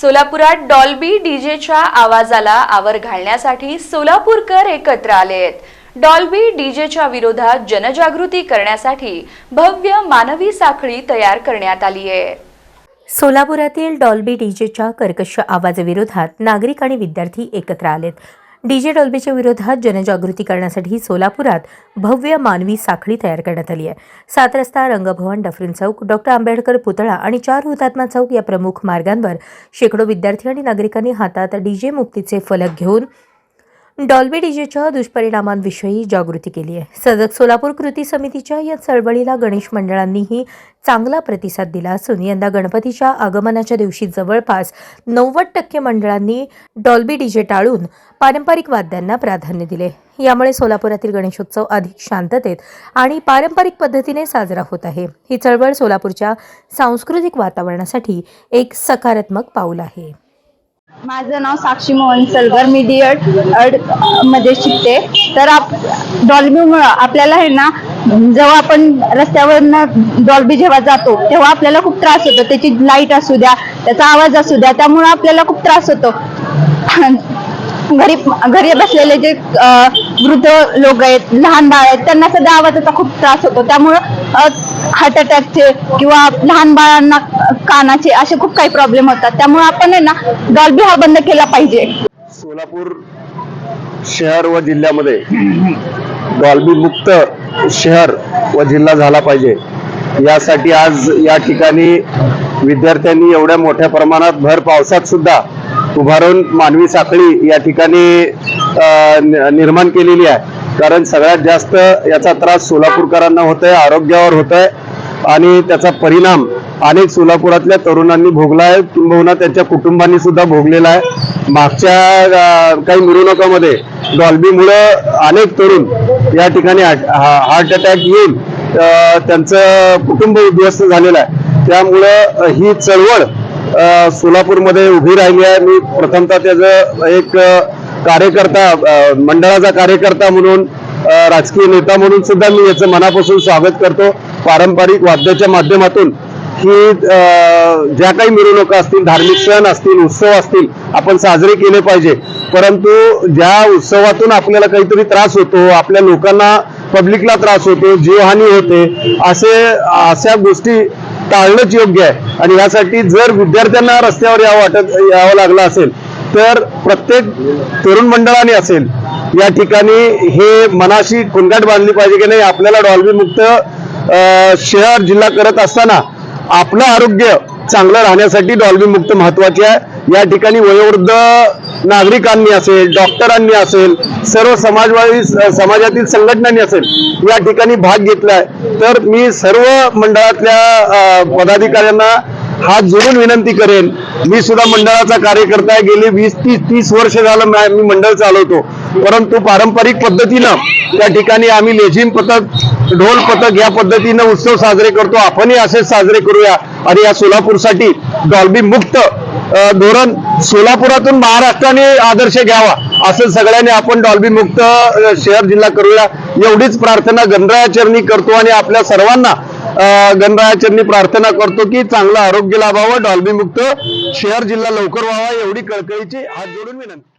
सोलापुरात डॉल्बी डीजेच्या आवाजाला आवर घालण्यासाठी सोलापूरकर एकत्र आले आहेत. डॉल्बी डीजेच्या विरोधात जनजागृती करण्यासाठी भव्य मानवी साखळी तयार करण्यात आली आहे. सोलापुरातील डॉल्बी डीजेच्या कर्कश आवाजाविरोधात नागरिक आणि विद्यार्थी एकत्र आलेत. डीजे डॉल्बीच्या विरोधात जनजागृती करण्यासाठी सोलापुरात भव्य मानवी साखळी तयार करण्यात आली आहे. सात रस्ता रंगभवन डफरीन चौक डॉक्टर आंबेडकर पुतळा आणि चार हुतात्मा चौक या प्रमुख मार्गांवर शेकडो विद्यार्थी आणि नागरिकांनी हातात डीजे मुक्तीचे फलक घेऊन डॉल्बी डीजेच्या दुष्परिणामांविषयी जागृती केली आहे. सजग सोलापूर कृती समितीच्या या चळवळीला गणेश मंडळांनीही चांगला प्रतिसाद दिला असून यंदा गणपतीच्या आगमनाच्या दिवशी जवळपास नव्वद टक्के मंडळांनी डॉल्बी डीजे टाळून पारंपरिक वाद्यांना प्राधान्य दिले. यामुळे सोलापुरातील गणेशोत्सव अधिक शांततेत आणि पारंपरिक पद्धतीने साजरा होत आहे. ही चळवळ सोलापूरच्या सांस्कृतिक वातावरणासाठी एक सकारात्मक पाऊल आहे. माझं नाव साक्षी मोहन सलगर. मी डी एडमध्ये शिकते. तर आप डॉल्बीमुळं आपल्याला आहे ना जेव्हा आपण रस्त्यावरनं डॉल्बी जेव्हा जातो तेव्हा आपल्याला खूप त्रास होतो. त्याची लाइट असू द्या त्याचा आवाज असू द्या त्यामुळं आपल्याला खूप त्रास होतो. घरी घरी बसलेले जे वृद्ध लोक आहेत लहान बाळ आहेत त्यांना सध्या आवाजाचा खूप त्रास होतो. त्यामुळं हार्ट अटॅकचे किंवा लहान बाळांना कानाचे असे खूप काही प्रॉब्लेम होतात. त्यामुळे आपण आहे ना डॉल्बी हा बंद केला पाहिजे. सोलापूर शहर व जिल्ह्यामध्ये डॉल्बी मुक्त शहर व जिल्हा झाला पाहिजे. यासाठी आज या ठिकाणी विद्यार्थ्यांनी एवढ्या मोठ्या प्रमाणात भर पावसात सुद्धा उभारून मानवी साखळी या ठिकाणी निर्माण केलेली आहे. कारण सगळ्यात जास्त याचा त्रास सोलापूरकरांना होतोय आरोग्यावर होतोय आणि त्याचा परिणाम अनेक सोलापुरातल्या तरुणांनी भोगला आहे किंबहुना त्यांच्या कुटुंबांनी सुद्धा भोगलेला आहे. मागच्या काही मिरवणुकामध्ये डॉल्बीमुळं अनेक तरुण या ठिकाणी हार्ट हार्ट अटॅक येऊन त्यांचं कुटुंब उद्ध्वस्त झालेलं आहे. त्यामुळं ही चळवळ सोलापूरमध्ये उभी राहिली आहे. मी प्रथमतः त्याचं एक कार्यकर्ता मंडळाचा कार्यकर्ता म्हणून राजकीय नेता म्हणून सुद्धा मी याचं मनापासून स्वागत करतो. पारंपरिक वाद्याच्या माध्यमातून की ज्या काही मिरवणुका असतील धार्मिक सण असतील उत्सव असतील आपण साजरे केले पाहिजे. परंतु ज्या उत्सवातून आपल्याला काहीतरी त्रास होतो आपल्या लोकांना पब्लिकला त्रास होतो जीवहानी होते असे अशा गोष्टी टाळणंच योग्य आहे. आणि यासाठी जर विद्यार्थ्यांना रस्त्यावर यावं वाटत यावं लागलं असेल तर प्रत्येक तरुण मंडळाने असेल या ठिकाणी हे मनाशी कुणगाट बांधली पाहिजे की नाही आपल्याला डॉल्बीमुक्त शहर जिल्हा करत असताना आपलं आरोग्य चांगलं राहण्यासाठी डॉल्बीमुक्त महत्त्वाचे आहे. या ठिकाणी वयोवृद्ध नागरिकांनी असेल डॉक्टरांनी असेल सर्व समाजवादी समाजातील संघटनांनी असेल या ठिकाणी भाग घेतलाय. तर मी सर्व मंडळातल्या पदाधिकाऱ्यांना हात जोडून विनंती करेन. मी सुद्धा मंडळाचा कार्यकर्ता आहे गेली वीस तीस तीस वर्ष झालं मी मंडळ चालवतो. परंतु पारंपरिक पद्धतीनं त्या ठिकाणी आम्ही लेझिम पथक ढोल पथक या पद्धतीनं उत्सव साजरे करतो. आपणही असेच साजरे करूया. आणि या सोलापूरसाठी डॉल्बी मुक्त धोरण सोलापुरातून महाराष्ट्राने आदर्श घ्यावा. असं सगळ्यांनी आपण डॉल्बी मुक्त शहर जिल्हा करूया. एवढीच प्रार्थना गणरायाचरणी करतो आणि आपल्या सर्वांना गणरायाचरणी प्रार्थना करतो की चांगलं आरोग्य लाभावं डॉल्बीमुक्त शहर जिल्हा लवकर व्हावा एवढी कळकळीची हात जोडून विनंती.